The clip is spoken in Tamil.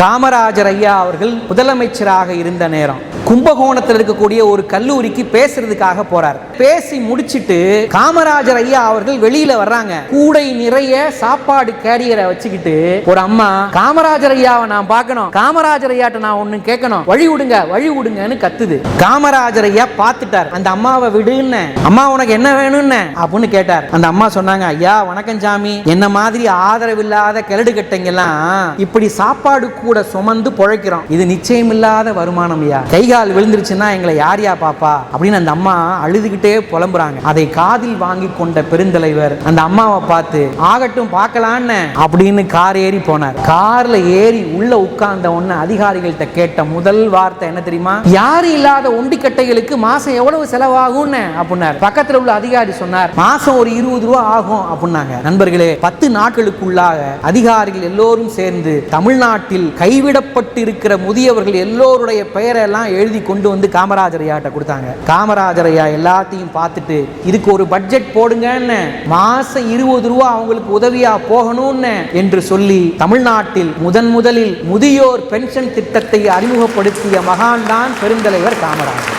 காமராஜர் ஐயா அவர்கள் முதலமைச்சராக இருந்த நேரம். கும்பகோணத்தில் இருக்கக்கூடிய ஒரு கல்லூரிக்கு பேசுறதுக்காக போறார். பேசி முடிச்சிட்டு காமராஜர் ஐயா அவர்கள் வெளியில வர்றாங்க. கூடை நிறைய சாப்பாடு கேரியரை வச்சுக்கிட்டு ஒரு அம்மா காமராஜர் ஐயாவை நான் பார்க்கணும். காமராஜர் ஐயாட்ட நான் ஒண்ணு கேட்கணும். வழி விடுங்க வழி விடுங்கன்னு கத்துது. காமராஜர் ஐயா பார்த்துட்டார். அந்த அம்மாவை விடுன்னு. அம்மா உனக்கு என்ன வேணும்னு? அப்படின்னு கேட்டார். அந்த அம்மா சொன்னாங்க ஐயா வணக்கம் சாமி. என்ன மாதிரி ஆதரவில்லாத கிழடு கட்டைங்கெல்லாம் இப்படி சாப்பாடு கூட சுமந்து பொழைக்கிறோம் இது நிச்சயமில்லாத வருமானம் ஐயா. கை கால் விழுந்துருச்சுன்னா எங்களை யார் யா பாப்பா? அப்படின்னு அந்த அம்மா அழுதுகிட்டே புலம்புறாங்க. அதை காதில் வாங்கி கொண்ட பெருந்தலைவர் அந்த அம்மாவை பார்த்து ஆகட்டும் பார்க்கலான்னு அப்படின்னு கார் ஏறி போனார். கார்ல ஏறி உள்ள உட்கார்ந்த உடனே அதிகாரிகள்கிட்ட கேட்ட முதல் வார்த்தை என்ன தெரியுமா? யாரும் இல்லாத ஒண்டிக்கட்டைகளுக்கு மாசம் எவ்வளவு செலவாகும்னு அப்படின்னார். பக்கத்துல உள்ள அதிகாரி சொன்னார் மாசம் ஒரு இருபது ரூபா ஆகும் அப்படின்னாங்க. நண்பர்களே பத்து நாட்களுக்குள்ளாக அதிகாரிகள் எல்லோரும் சேர்ந்து தமிழ்நாட்டில் கைவிடப்பட்டு இருக்கிற முதியவர்கள் எல்லோருடைய பெயரெல்லாம் எழுதி கொண்டு வந்து காமராஜர் ஐயாட்ட கொடுத்தாங்க. காமராஜர் ஐயா எல்லாத்தையும் பார்த்துட்டு இதுக்கு ஒரு பட்ஜெட் போடுங்கன்னு மாசம் இருபது ரூபா அவங்களுக்கு உதவியா போகணும்னு என்று சொல்லி தமிழ்நாட்டில் முதன் முதலில் முதியோர் பென்ஷன் திட்டத்தை அறிமுகப்படுத்திய மகான் தான் பெருந்தலைவர் காமராஜர்.